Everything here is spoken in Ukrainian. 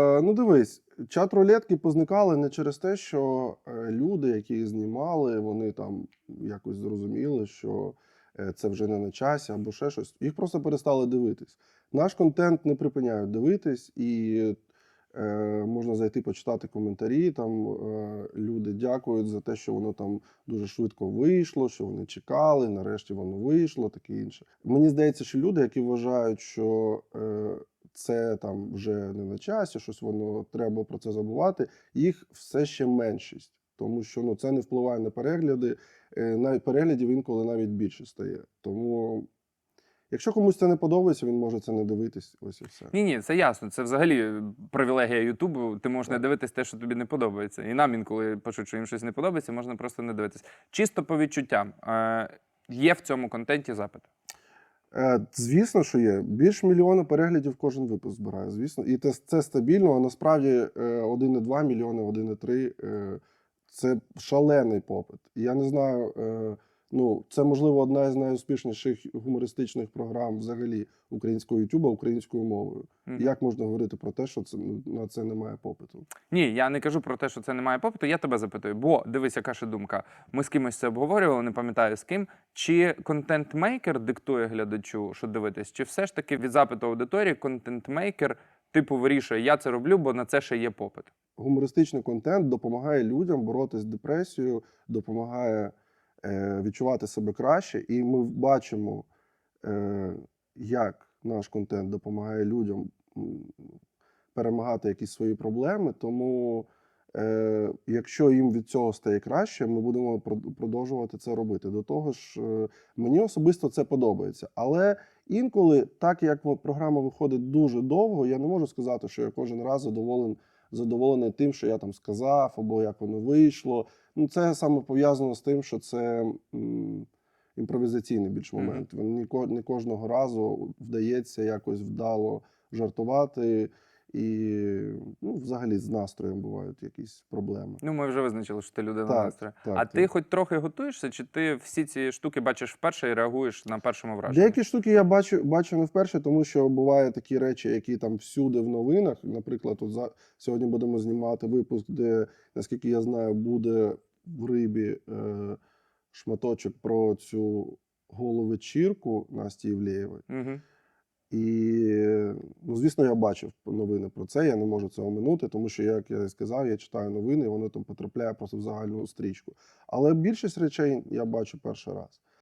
Е, Ну, дивись, чат рулетки позникали не через те, що е, люди, які їх знімали, вони там якось зрозуміли, що е, це вже не на часі або ще щось. Їх просто перестали дивитись. Наш контент не припиняють дивитись, і е, можна зайти почитати коментарі. Там е, люди дякують за те, що воно там дуже швидко вийшло, що вони чекали, нарешті воно вийшло, таке інше. Мені здається, що люди, які вважають, що е, це там вже не на часі, щось воно треба про це забувати. Їх все ще меншість, тому що ну це не впливає на перегляди. Е, Навіть переглядів інколи навіть більше стає. Тому, якщо комусь це не подобається, він може це не дивитись. Ось і все. Ні, ні, це ясно. Це взагалі привілегія Ютубу. Ти можеш не дивитись те, що тобі не подобається. І нам інколи пишуть, що їм щось не подобається, можна просто не дивитись. Чисто по відчуттям. Е, є в цьому контенті запит. Е, Звісно, що є. Більш мільйона переглядів кожен випуск збирає. Звісно, і це, це стабільно. А насправді е, 1,2 мільйони, 1,3 е, це шалений попит. Я не знаю. Ну, це можливо одна з найуспішніших гумористичних програм взагалі українського Ютуба українською мовою. Мгм. Як можна говорити про те, що це ну, на це немає попиту? Ні, я не кажу про те, що це немає попиту. Я тебе запитую, бо дивись, яка ще думка. Ми з кимось це обговорювали, не пам'ятаю з ким. Чи контент-мейкер диктує глядачу, що дивитись, чи все ж таки від запиту аудиторії контент-мейкер типу вирішує, я це роблю, бо на це ще є попит. Гумористичний контент допомагає людям боротися з депресією, допомагає відчувати себе краще. І ми бачимо, е, як наш контент допомагає людям перемагати якісь свої проблеми. Тому, е, якщо їм від цього стає краще, ми будемо продовжувати це робити. До того ж, е, мені особисто це подобається. Але інколи, так як програма виходить дуже довго, я не можу сказати, що я кожен раз задоволен задоволений тим, що я там сказав, або як воно вийшло. Ну, це саме пов'язано з тим, що це м, імпровізаційний більш момент. Він не, ко- не кожного разу вдається якось вдало жартувати. І взагалі з настроєм бувають якісь проблеми. Ну, ми вже визначили, що ти людина Так, настрою. так, а так. ти хоч трохи готуєшся, чи ти всі ці штуки бачиш вперше і реагуєш на першому враженні? Деякі штуки я бачу, бачу не вперше, тому що бувають такі речі, які там всюди в новинах. Наприклад, от за сьогодні будемо знімати випуск, де, наскільки я знаю, буде в рибі е, шматочок про цю голу вечірку Насті Євлеєвої. Угу. І, ну, звісно, я бачив новини про це. Я не можу це оминути, тому що, як я сказав, я читаю новини, і воно там потрапляє просто в загальну стрічку. Але більшість речей я бачу перший раз.